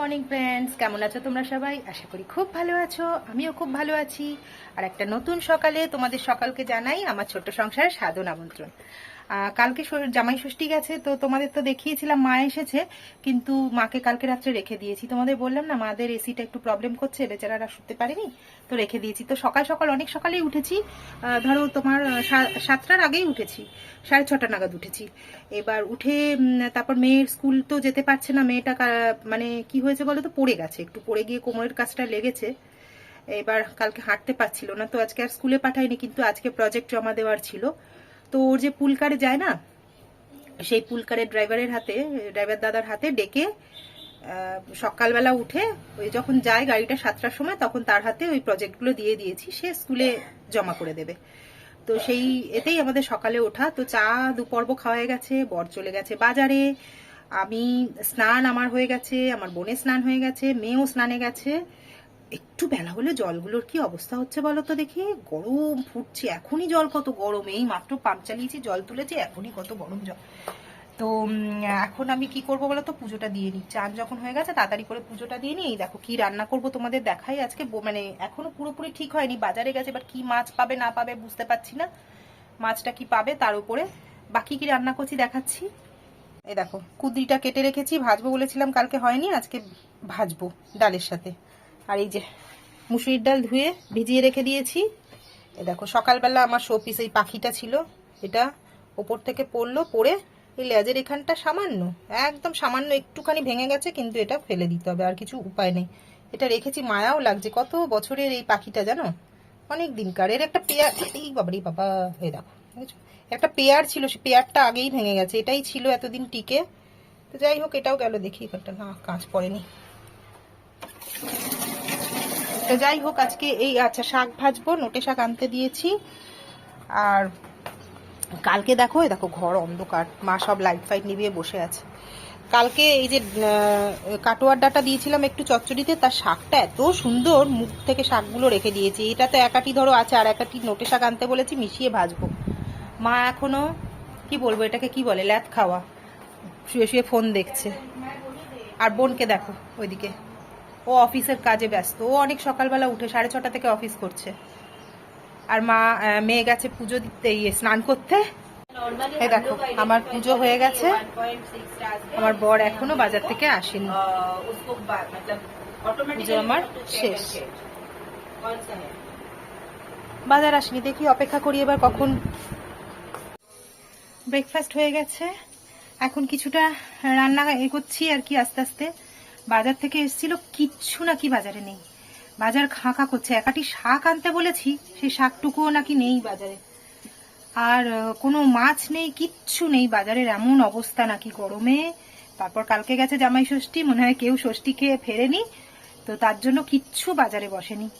Morning friends, কেমন আছো তোমরা সবাই? আশা করি খুব ভালো আছো, আমিও খুব ভালো আছি। আর একটা নতুন সকালে তোমাদের সকালকে জানাই আমার ছোট্ট সংসারের সাধন আমন্ত্রণ। কালকে জামাই ষষ্ঠী গেছে, তো তোমাদের তো দেখিয়েছিলাম, মা এসেছে, কিন্তু মাকে কালকে রাত্রে রেখে দিয়েছি। তোমাদের বললাম না, মাদের এসিটা একটু প্রবলেম করছে, বেচারারা শুতে পারেনি, তো রেখে দিয়েছি। তো সকাল সকাল, অনেক সকালেই উঠেছি। ধরো তোমার সাতটার আগেই উঠেছি, সাড়ে ছটা নাগাদ উঠেছি। এবার উঠে তারপর মেয়ের স্কুল তো যেতে পারছে না, মেয়েটা মানে কি হয়েছে বলো তো, পড়ে গেছে, একটু পড়ে গিয়ে কোমরের কাজটা লেগেছে। এবার কালকে হাঁটতে পারছিল না, তো আজকে আর স্কুলে পাঠাইনি কিন্তু আজকে প্রজেক্ট জমা দেওয়ার ছিল। তো ওর যে পুলকারে যায় না, সেই পুলকারের ড্রাইভারের হাতে ড্রাইভার দাদার হাতে ডেকে সকালবেলা উঠে ওই যখন যায় গাড়িটা সাতটার সময়, তখন তার হাতে ওই প্রজেক্টগুলো দিয়ে দিয়েছি, সে স্কুলে জমা করে দেবে। তো সেই এতেই আমাদের সকালে ওঠা। তো চা দুপর্ব খাওয়া গেছে, বর চলে গেছে বাজারে, আমি স্নান আমার হয়ে গেছে, আমার বোনের স্নান হয়ে গেছে, মেয়েও স্নানে গেছে। একটু বেলা হলে জলগুলোর কি অবস্থা হচ্ছে বলো তো দেখি? গরম ফুটছে, এখনই জল কত গরম। এই মাত্র পাম্প চালিয়েছি, জল তুলেছি, এখনই কত গরম জল। তো এখন আমি কি করব বলো তো? পুজোটা দিয়ে নিই। চান যখন হয়ে গেছে, তাড়াতাড়ি করে পুজোটা দিয়ে নিই। দেখো কি রান্না করব তোমাদের দেখাই আজকে। মানে এখনও পুরোপুরি ঠিক হয়নি। বাজারে গেছে, এবার কি মাছ পাবে, না পাবে বুঝতে পারছি না। মাছটা কি পাবে তার উপরে। বাকি কি রান্না করছি দেখাচ্ছি। এই দেখো, কুদরিটা কেটে রেখেছি, ভাজবো বলেছিলাম, কালকে হয়নি, আজকে ভাজবো ডালের সাথে। আর এই যে মুসুরির ডাল ধুয়ে ভিজিয়ে রেখে দিয়েছি। এ দেখো, সকালবেলা আমার শোপিস এই পাখিটা ছিল। এটা ওপর থেকে পড়ল, পড়ে এই লেজের এখানটা সামান্য, একদম সামান্য একটুখানি ভেঙে গেছে, কিন্তু এটা ফেলে দিতে হবে, আর কিছু উপায় নেই। এটা রেখেছি, মায়াও লাগছে, কত বছরের এই পাখিটা জানো? অনেক দিনকার, এর একটা পেয়ার, এই বাবা রে বাবা এই দেখো একটা পেয়ার ছিল, সে পেয়ারটা আগেই ভেঙে গেছে, এটাই ছিল এতদিন টিকে। তো যাই হোক, এটাও গেল, দেখি এখানটা, না কাঁচ পড়েনি। তো যাই হোক, আজকে এই আচ্ছা শাক ভাজবো, নোটে শাক আনতে দিয়েছি। আর কালকে দেখো দেখো, ঘর অন্ধকার। মা সব লাইট ফাইট নিভিয়ে বসে আছে। কালকে এই যে কাটোয়ার ডাটা দিয়েছিলাম একটু চচ্চড়িতে, তার শাকটা এত সুন্দর, মুখ থেকে শাকগুলো রেখে দিয়েছি। এটা তো একাটি ধরো আছে, আর একাটি নোটে শাক আনতে বলেছি, মিশিয়ে ভাজবো। মা এখনও, কি বলব, এটাকে কি বলে, ল্যাথ খাওয়া। শুয়ে শুয়ে ফোন দেখছে। আর বোনকে দেখো, ওইদিকে। ও অফিসের কাজে ব্যস্ত। ও অনেক সকালবেলা উঠে সাড়ে ছটা থেকে অফিস করছে। আর মা মেয়ে গেছে পুজো দিতে ইয়ে, স্নান করতে। দেখো আমার পুজো হয়ে গেছে। আমার বর এখনও বাজার থেকে আসেনি। পুজো আমার শেষ। বাজার আসেনি দেখি অপেক্ষা করি এবার কখন ব্রেকফাস্ট হয়ে গেছে। এখন কিছুটা রান্না এগোচ্ছি আর কি আস্তে আস্তে। বাজার থেকে এসেছিল কিচ্ছু নাকি বাজারে নেই। বাজার খাঁকা করছে। একাটি শাক আনতে বলেছি সেই শাকটুকুও নাকি নেই বাজারে। আর কোনো মাছ নেই, কিচ্ছু নেই। বাজারের এমন অবস্থা নাকি গরমে। তারপর কালকে গেছে জামাই ষষ্ঠী, মনে হয় কেউ ষষ্ঠী খেয়ে ফেরেনি। তো তার জন্য কিচ্ছু বাজারে বসেনি।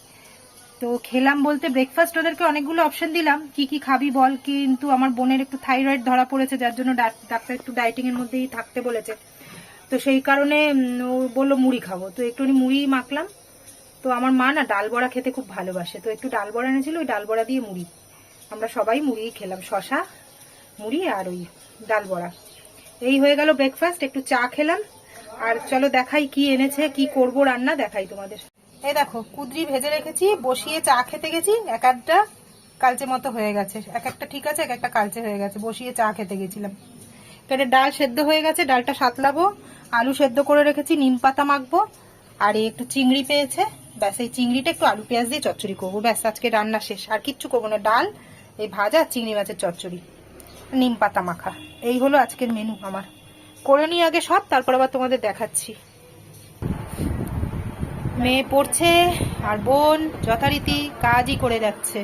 তো খেলাম বলতে ব্রেকফাস্ট ওদেরকে অনেকগুলো অপশন দিলাম। কি কি খাবি বল, কিন্তু আমার বোনের একটু থাইরয়েড ধরা পড়েছে, যার জন্য ডাক- ডাক্তার একটু ডায়েটিং এর মধ্যেই থাকতে বলেছে। তো সেই কারণে ও বলল মুড়ি খাব। তো একটুখানি মুড়ি মাখলাম। তো আমার মা না ডাল বড়া খেতে খুব ভালোবাসে। তো একটু ডাল বড়া এনেছিল, ওই ডাল বড়া দিয়ে মুড়ি। আমরা সবাই মুড়ি খেলাম শশা মুড়ি আর ওই ডাল বড়া। এই হয়ে গেল ব্রেকফাস্ট একটু চা খেলাম। আর চলো দেখাই কি এনেছে, কি করব রান্না, দেখাই তোমাদের। এই দেখো, কুদরি ভেজে রেখেছি, বসিয়ে চা খেতে গেছি। এক একটা কালচে মতো হয়ে গেছে। এক একটা ঠিক আছে, এক একটা কালচে হয়ে গেছে। বসিয়ে চা খেতে গেছিলাম। এখানে ডাল সেদ্ধ হয়ে গেছে, ডালটা সাতলাবো, আলু সেদ্ধ করে রেখেছি, নিম পাতা মাখবো, আর একটু চিংড়ি পেয়েছে। ব্যাস, এই চিংড়িটা একটু আলু পেঁয়াজ দিয়ে চচ্চড়ি করব। ব্যাস, আজকে রান্না শেষ। আর কিচ্ছু করব না, ডাল, এই ভাজা চিংড়ি মাছের চচ্চড়ি, নিম পাতা মাখা। এই হলো আজকের মেনু আমার। করে নিই আগে সব, তারপর আবার তোমাদের দেখাচ্ছি। মেয়ে পড়ছে, আর বোন যথারীতি কাজই করে যাচ্ছে।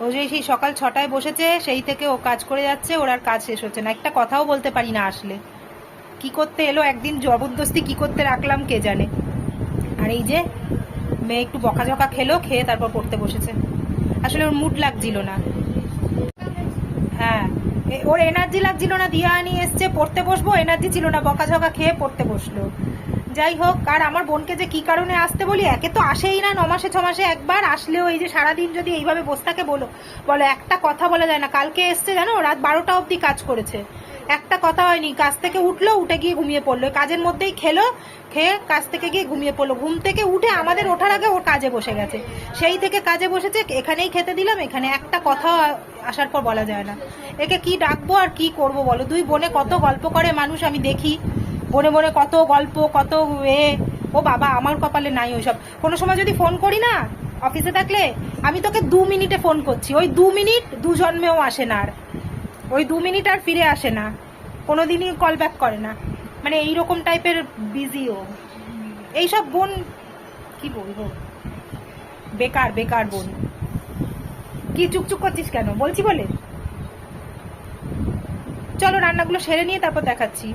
ও যে সেই সকাল ছটায় বসেছে, সেই থেকে ও কাজ করে যাচ্ছে, ওর আর কাজ শেষ হচ্ছে না। একটা কথাও বলতে পারি না আসলে। কি করতে এলো? একদিন জবরদস্তি কি করতে রাখলাম কে জানে। আর এই যে, মেয়ে একটু বকাঝকা খেলো, খেয়ে তারপর পড়তে বসেছে। আসলে ওর মুড লাগছিল না। হ্যাঁ। ওর এনার্জি লাগছিল না। দিয়া নিয়ে এসছে, পড়তে বসবো এনার্জি ছিল না। বকাঝকা খেয়ে পড়তে বসল। যাই হোক, আর আমার বোনকে যে কি কারণে আসতে বলি, একে তো আসেই না নমাসে ছমাসে একবার আসলেও এই যে সারাদিন যদি এইভাবে বসে থাকে বলো। বলো, একটা কথা বলা যায় না, কালকে এসছে জানো, রাত বারোটা অবধি কাজ করেছে। একটা কথা হয়নি, কাজ থেকে উঠল, উঠে গিয়ে ঘুমিয়ে পড়ল। কাজের মধ্যেই খেলো, খেয়ে কাজ থেকে গিয়ে ঘুমিয়ে পড়ল। ঘুম থেকে উঠে আমাদের ওঠার আগে ওর কাজে বসে গেছে। সেই থেকে কাজে বসেছে, এখানেই খেতে দিলাম, এখানে একটা কথা আসার পর বলা যায় না। একে কি ডাকবো আর কি করব বলো? দুই বোনে কত গল্প করে, মানুষ আমি দেখি। বনে বনে কত গল্প, কত এ, ও বাবা, আমার কপালে নাই ওইসব কোনো সময় যদি ফোন করি না অফিসে থাকলে, আমি তোকে দু মিনিটে ফোন করছি। ওই দু মিনিট দু জন্মেও আসে না আর। ওই দু মিনিট আর ফিরে আসে না। কোনোদিনই কল ব্যাক করে না। মানে এইরকম টাইপের বিজিও এইসব বোন, কি বলব? বেকার বেকার বোন। কি চুকচুক করছিস কেন? বলছি বলে? চলো রান্নাগুলো সেরে নিয়ে তারপর দেখাচ্ছি।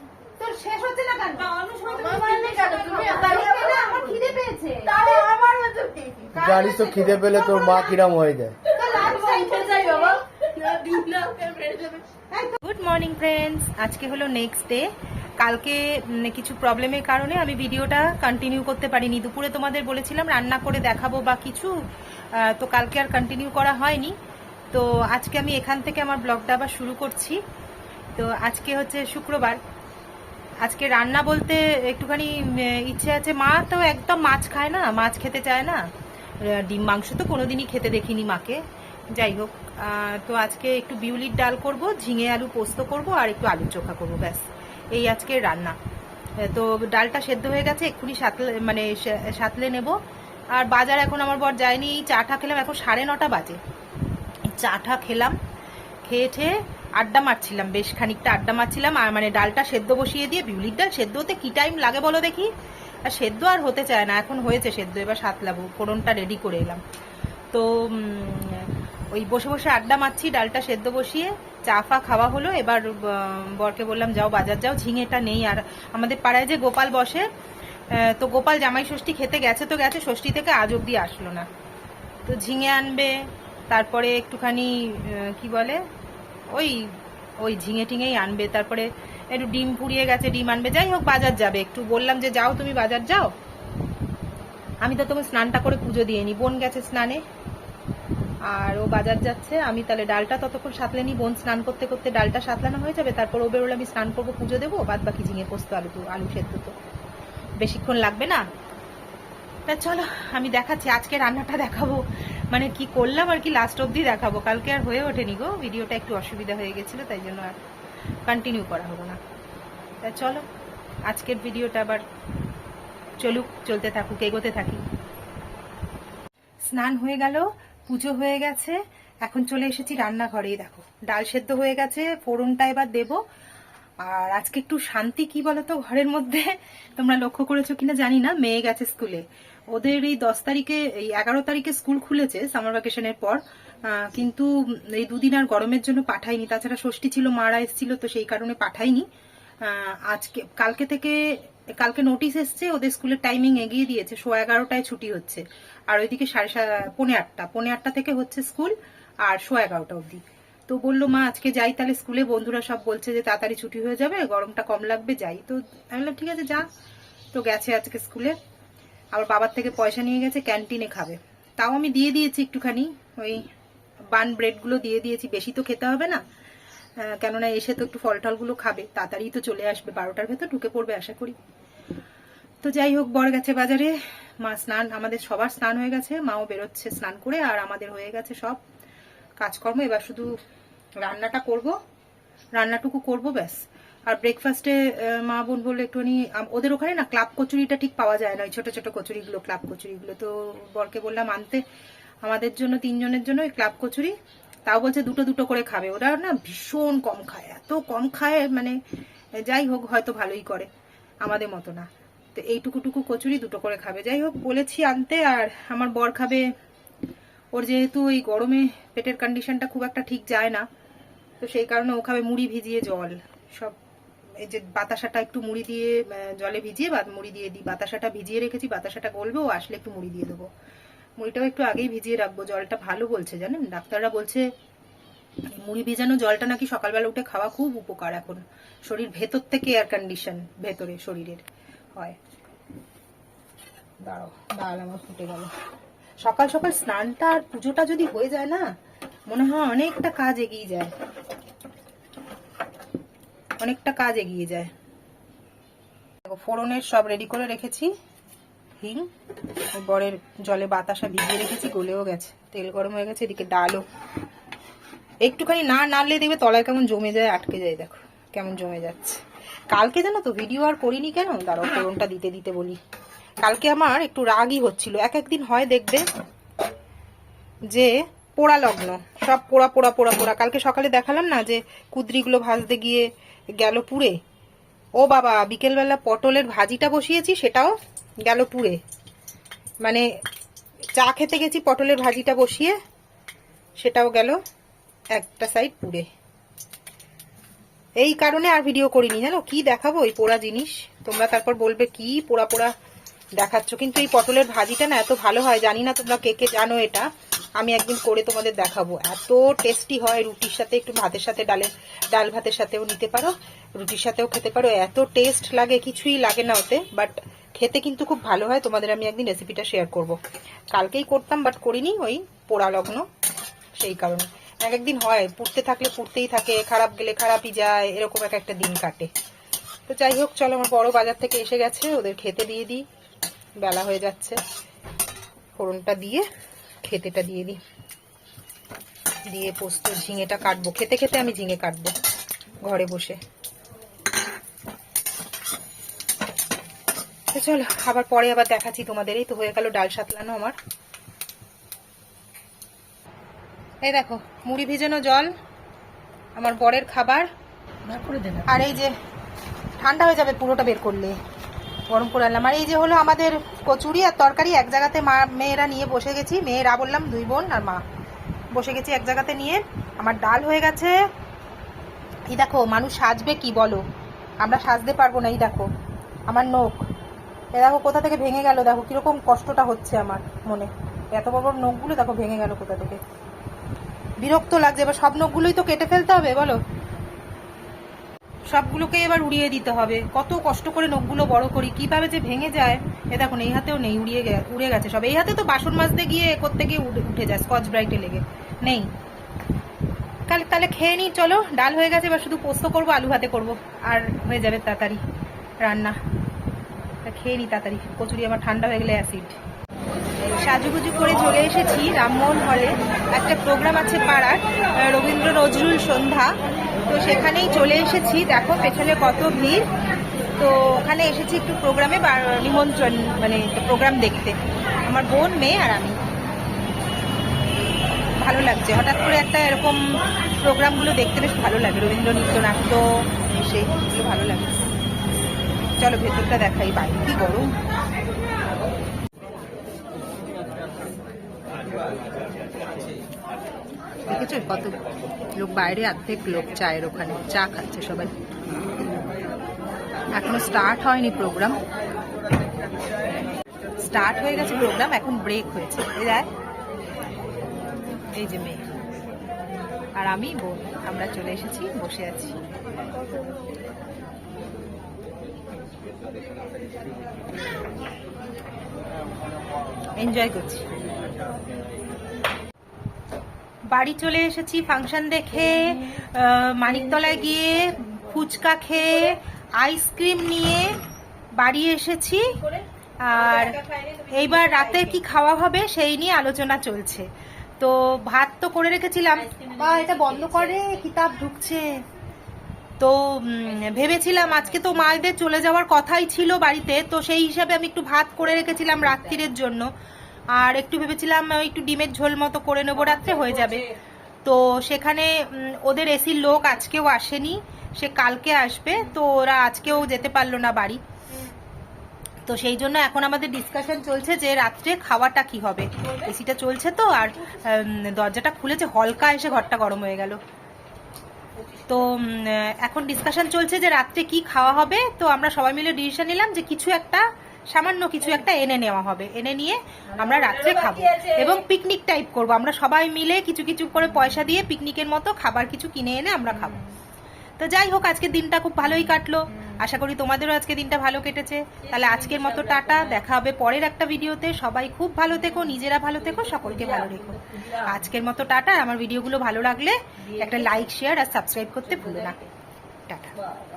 তোর শেষ হচ্ছে না কেন? আমার খিদে পেয়েছে। জানিস তো খিদে পেলে তোর মা কিরাম হয়ে যায়। গুড মর্নিং ফ্রেন্ডস আজকে হলো নেক্সট ডে কালকে কিছু প্রবলেমের কারণে আমি ভিডিওটা কন্টিনিউ করতে পারিনি। দুপুরে তোমাদের বলেছিলাম রান্না করে দেখাবো বা কিছু। তো কালকে আর কন্টিনিউ করা হয়নি। তো আজকে আমি এখান থেকে আমার ব্লগটা আবার শুরু করছি। তো আজকে হচ্ছে শুক্রবার। আজকে রান্না বলতে একটুখানি ইচ্ছে আছে। মা তো একদম মাছ খায় না, মাছ খেতে চায় না। ডিম মাংস তো কোনোদিনই খেতে দেখিনি মাকে। যাই হোক তো আজকে একটু বিউলির ডাল করব, ঝিঙে আলু পোস্ত করব আর একটু আলু চোখা করব, ব্যাস। এই আজকে রান্না। তো ডালটা সেদ্ধ হয়ে গেছে, এক্ষুনি সাতলে মানে সাতলে নেব। আর বাজার এখন আমার বর যায়নি, এই চাটা খেলাম এখন সাড়ে নটা বাজে। চাটা খেলাম, খেয়ে আড্ডা মারছিলাম, বেশ খানিকটা আড্ডা মারছিলাম, আর মানে ডালটা সেদ্ধ বসিয়ে দিয়ে, বিউলির ডাল সেদ্ধ হতে কি টাইম লাগে বলো দেখি? আর সেদ্ধ আর হতে চায় না, এখন হয়েছে সেদ্ধ, এবার সাতলাবো ফোড়নটা রেডি করে এলাম। তো ওই বসে বসে আড্ডা মারছি, ডালটা সেদ্ধ বসিয়ে, চা ফা খাওয়া হলো, এবার বরকে বললাম, যাও বাজার, যাও, ঝিঙেটা নেই। আর আমাদের পাড়ায় যে গোপাল বসে তো গোপাল জামাই ষষ্ঠী খেতে গেছে তো গেছে, ষষ্ঠী থেকে আজ অব্দি আসলো না। তো ঝিঙে আনবে, তারপরে একটুখানি কি বলে ওই ওই ঝিঙে টিঙেই আনবে, তারপরে একটু ডিম পুড়িয়ে গেছে, ডিম আনবে, যাই হোক বাজার যাবে। একটু বললাম যে যাও তুমি বাজার যাও। আমি তো তোমার স্নানটা করে পুজো দিয়ে নি, বোন গেছে স্নানে। আর ও বাজার যাচ্ছে, আমি তাহলে ডালটা ততক্ষণ সাতলে নি, বোন স্নান করতে করতে ডালটা সাতলানো হয়ে যাবে, তারপর ও বেরোলে আমি স্নান করব, পুজো দেবো বাদ বাকি ঝিঙে পোস্ত, আলু আলু সেদ্ধ তো। বেশিক্ষণ লাগবে না? তা চলো, আমি দেখাচ্ছি, আজকে রান্নাটা দেখাবো। মানে কি করলাম আর কি লাস্ট অবধি দেখাবো। কালকে আর হয়ে ওঠেনি গো, ভিডিওটা একটু অসুবিধা হয়ে গেছিল, তাই জন্য আর কন্টিনিউ করা হলো না। তা চলো, আজকের ভিডিওটা আবার চলুক, চলতে থাকুক, এগোতে থাকি। স্নান হয়ে গেল, পুজো হয়ে গেছে, এখন চলে এসেছি রান্নাঘরেই, দেখো। ডাল সেদ্ধ হয়ে গেছে, ফোড়নটা এবার দেবো। আর আজকে একটু শান্তি কি বলতো, ঘরের মধ্যে? তোমরা লক্ষ্য করেছ কিনা জানি না, মেয়ে গেছে স্কুলে। ওদের এই দশ তারিখে, এই এগারো তারিখে স্কুল খুলেছে সামার ভ্যাকেশনের পর। কিন্তু এই দুদিন আর গরমের জন্য পাঠাইনি তাছাড়া ষষ্ঠী ছিল, মারা এসেছিল, তো সেই কারণে পাঠাইনি আজকে, কালকে থেকে, কালকে নোটিশ এসছে, ওদের স্কুলের টাইমিং এগিয়ে দিয়েছে। শো এগারোটায় ছুটি হচ্ছে। আর ওইদিকে সাড়ে সা- পৌনে আটটা পৌনে আটটা থেকে হচ্ছে স্কুল, আর শো এগারোটা অবধি। তো বলল, মা, আজকে যাই, তাহলে স্কুলে বন্ধুরা সব বলছে যে তাড়াতাড়ি ছুটি হয়ে যাবে, গরমটা কম লাগবে, যাই। তো আমি বললাম, ঠিক আছে, যা। তো গেছে আজকে স্কুলে। আবার বাবার থেকে পয়সা নিয়ে গেছে ক্যান্টিনে খাবে। তাও আমি দিয়ে দিয়েছি একটুখানি, ওই বান ব্রেডগুলো দিয়ে দিয়েছি, বেশি তো খেতে হবে না। কেননা এসে তো একটু ফল টলগুলো খাবে, তাড়াতাড়ি তো চলে আসবে, বারোটার ভেতর ঢুকে পড়বে আশা করি। তো যাই হোক বর গেছে বাজারে মা স্নান, আমাদের সবার স্নান হয়ে গেছে, মাও বেরোচ্ছে স্নান করে, আর আমাদের হয়ে গেছে সব কাজকর্ম। এবার শুধু রান্নাটা করব, রান্নাটুকু করব ব্যাস। আর ব্রেকফাস্টে মা বোন বলল একটুখানি ওদের ওখানে না ক্লাব কচুরিটা ঠিক পাওয়া যায় না, ওই ছোট ছোট কচুরিগুলো ক্লাব কচুরিগুলো। তো বরকে বললাম, আনতে। আমাদের জন্য, তিনজনের জন্য ওই ক্লাব কচুরি। তাও বলছে দুটো দুটো করে খাবে। ওরা না ভীষণ কম খায়, এত কম খায় মানে যাই হোক, হয়তো ভালোই করে। আমাদের মতো না। তো এইটুকুটুকু কচুরি দুটো করে খাবে। যাই হোক, বলেছি আনতে, আর আমার বর খাবে। ওর যেহেতু এই গরমে পেটের কন্ডিশনটা খুব একটা ঠিক যায় না, তো সেই কারণে ও খাবে মুড়ি ভিজিয়ে জল। সব এই যে বাতাসাটা একটু মুড়ি দিয়ে জলে ভিজিয়ে বা মুড়ি দিয়ে দিই। বাতাসাটা ভিজিয়ে রেখেছি, বাতাসাটা গলবে, ও আসলে একটু মুড়ি দিয়ে দেবো। মুড়িটাও একটু আগেই ভিজিয়ে রাখব। জলটা ভালো বলছে জানেন? ডাক্তাররা বলছে মুড়ি ভিজানো জলটা নাকি সকালবেলা উঠে খাওয়া খুব উপকার এখন। শরীর ভেতর থেকে এয়ার কন্ডিশন ভেতরে, শরীরের হয়। আমার ফুটে সকাল সকাল স্নানটা আর পুজোটা যদি হয়ে যায় না, মনে হয় অনেকটা কাজ এগিয়ে যায়। অনেকটা কাজ এগিয়ে যায়। ফোড়নের সব রেডি করে রেখেছি। হিং, বরের জলে বাতাসা ভিজিয়ে রেখেছি, গলেও গেছে, তেল গরম হয়ে গেছে, এদিকে ডালও। একটুখানি না নাড়লে দেখবে তলায় কেমন জমে যায়, আটকে যায়, দেখো, কেমন জমে যাচ্ছে। কালকে জানো তো ভিডিও আর করিনি কেন? দাঁড়াও, ফোড়নটা দিতে দিতে বলি। কালকে আমার একটু রাগই হচ্ছিল। এক একদিন হয় দেখবে যে পোড়া লগ্ন, সব পোড়া পোড়া পোড়া পোড়া। কালকে সকালে দেখালাম না যে কুদরিগুলো ভাজতে গিয়ে গেল পুড়ে ও বাবা, বিকেলবেলা পটলের ভাজিটা বসিয়েছি, সেটাও গেল পুড়ে মানে চা খেতে গেছি, পটলের ভাজিটা বসিয়ে, সেটাও গেল একটা সাইড পুড়ে এই কারণে আর ভিডিও করিনি, জানো? কি দেখাবো এই পোড়া জিনিস? তোমরা তারপর বলবে, কি পোড়া পোড়া দেখাচ্ছ? কিন্তু এই পটলের ভাজিটা না এত ভালো হয়, জানি না তোমরা কে কে জানো এটা। আমি একদিন করে তোমাদের দেখাবো। এত টেস্টি হয় রুটির সাথে, একটু ভাতের সাথে, ডালে, ডাল ভাতের সাথেও নিতে পারো, রুটির সাথেও খেতে পারো। এত টেস্ট লাগে, কিছুই লাগে না ওতে বাট খেতে কিন্তু খুব ভালো হয়। তোমাদের আমি একদিন রেসিপিটা শেয়ার করব। কালকেই করতাম বাট করিনি ওই পোড়া লগ্ন, সেই কারণে। এক একদিন হয়, পুড়তে থাকলে পুড়তেই থাকে, খারাপ গেলে খারাপই যায়, এরকম এক একটা দিন কাটে। তো যাই হোক, চলো আমার বড় বাজার থেকে এসে গেছে, ওদের খেতে দিয়ে দিই। বেলা হয়ে যাচ্ছে। ফোড়নটা দিয়ে খেতেটা দিয়ে দিই। দিয়ে পোস্ত ঝিঙেটা কাটবো। খেতে খেতে আমি ঝিঙে কাটবো ঘরে বসে। তো চলো আবার পরে আবার দেখাচ্ছি তোমাদের। এই তো হয়ে গেল ডাল সাতলানো আমার। এই দেখো মুড়ি ভিজানো জল আমার বরের খাবার। আর এই যে ঠান্ডা হয়ে যাবে পুরোটা বের করলে। গরম করে আনলাম। আর এই যে হলো আমাদের কচুরি আর তরকারি, এক জায়গাতে মা, মেয়েরা নিয়ে বসে গেছি। মেয়েরা বললাম, দুই বোন আর মা। বসে গেছি এক জায়গাতে নিয়ে। আমার ডাল হয়ে গেছে। এই দেখো, মানুষ সাজবে কি বলো? আমরা সাজতে পারব না, এই দেখো। আমার নখ। এ দেখো, কোথা থেকে ভেঙে গেল? দেখো, কীরকম কষ্টটা হচ্ছে আমার মনে। এত বড় বড় নখগুলো, দেখো, ভেঙে গেল কোথা থেকে। বিরক্ত লাগছে। এবার সব নখগুলোই তো কেটে ফেলতে হবে, বলো? সবগুলোকে এবার উড়িয়ে দিতে হবে। কত কষ্ট করে নখগুলো বড় করি, কীভাবে যে ভেঙে যায়। এ দেখুন, এই হাতেও নেই, উড়িয়ে উড়ে গেছে সব। এই হাতে তো বাসন মাজতে গিয়ে করতে গিয়ে উঠে- যায়, স্কচ ব্রাইটে লেগে। নেই। তাহলে তাহলে খেয়ে নিই চলো। ডাল হয়ে গেছে, এবার শুধু পোস্ত করব, আলু ভাতে করব। আর হয়ে যাবে তাড়াতাড়ি রান্না। খেয়ে নিই তাড়াতাড়ি। কচুরি আমার ঠান্ডা হয়ে গেলে অ্যাসিড। সাজুগুজু করে চলে এসেছি রামমোহন হলে। একটা প্রোগ্রাম আছে পাড়ার রবীন্দ্র নজরুল সন্ধ্যা। তো সেখানেই চলে এসেছি। দেখো, পেছনে কত ভিড়। তো ওখানে এসেছি একটু প্রোগ্রামে নিমন্ত্রণ মানে প্রোগ্রাম দেখতে। আমার বোন, মেয়ে আর আমি। ভালো লাগছে। হঠাৎ করে একটা এরকম প্রোগ্রামগুলো দেখতে বেশ ভালো লাগে। রবীন্দ্র নৃত্যনাট্য সেইগুলো ভালো লাগে। চলো, ভেতরটা দেখাই। বাইরে কি গরম। দেখেছ? কত লোক বাইরে, অর্ধেক লোক চায়ের ওখানে, চা খাচ্ছে সবাই। এখনও স্টার্ট হয়নি প্রোগ্রাম স্টার্ট হয়ে গেছে প্রোগ্রাম এখন ব্রেক হয়েছে। এই দেখ। এই যে মেয়ে। আর আমি আমরা চলে এসেছি, বসে আছি। এনজয় করছি। বাড়ি চলে এসেছি ফাংশন দেখে মানিকতলায় গিয়ে ফুচকা খেয়ে, আইসক্রিম নিয়ে বাড়ি এসেছি। আর এইবার রাতে কি খাওয়া হবে সেই নিয়ে আলোচনা চলছে। তো ভাত তো করে রেখেছিলাম। বা, এটা বন্ধ করে, কিতাব ঢুকছে। তো ভেবেছিলাম আজকে তো মায়েদের চলে যাওয়ার কথাই ছিল বাড়িতে, তো সেই হিসাবে আমি একটু ভাত করে রেখেছিলাম রাত্রিরের জন্য। আর একটু ভেবেছিলাম একটু ডিমের ঝোল মতো করে নেব রাত্রে, হয়ে যাবে। তো সেখানে ওদের এসির লোক আজকেও আসেনি, সে কালকে আসবে, তো ওরা আজকেও যেতে পারল না বাড়ি। তো সেই জন্য এখন আমাদের ডিসকাশন চলছে যে রাত্রে খাওয়াটা কি হবে। এসিটা চলছে তো, আর দরজাটা খুলেছে, হলকা এসে ঘরটা গরম হয়ে গেল। তো এখন ডিসকাশন চলছে যে রাত্রে কি খাওয়া হবে, তো আমরা সবাই মিলে ডিসিশন নিলাম যে কিছু একটা সামান্য কিছু একটা এনে নেওয়া হবে। এনে নিয়ে আমরা রাত্রে খাব। এবং পিকনিক টাইপ করব। আমরা সবাই মিলে কিছু কিছু করে পয়সা দিয়ে পিকনিকের মতো খাবার কিছু কিনে এনে আমরা খাব। তো যাই হোক আজকে দিনটা খুব ভালোই কাটলো। আশা করি তোমাদেরও আজকে দিনটা ভালো কেটেছে। তাহলে আজকের মতো টাটা। দেখা হবে পরের একটা ভিডিওতে। সবাই খুব ভালো থেকো, নিজেরা ভালো থেকো, সকলকে ভালো রেখো। আজকের মতো টাটা। আমার ভিডিওগুলো ভালো লাগলে একটা লাইক শেয়ার আর সাবস্ক্রাইব করতে ভুলো না। টাটা।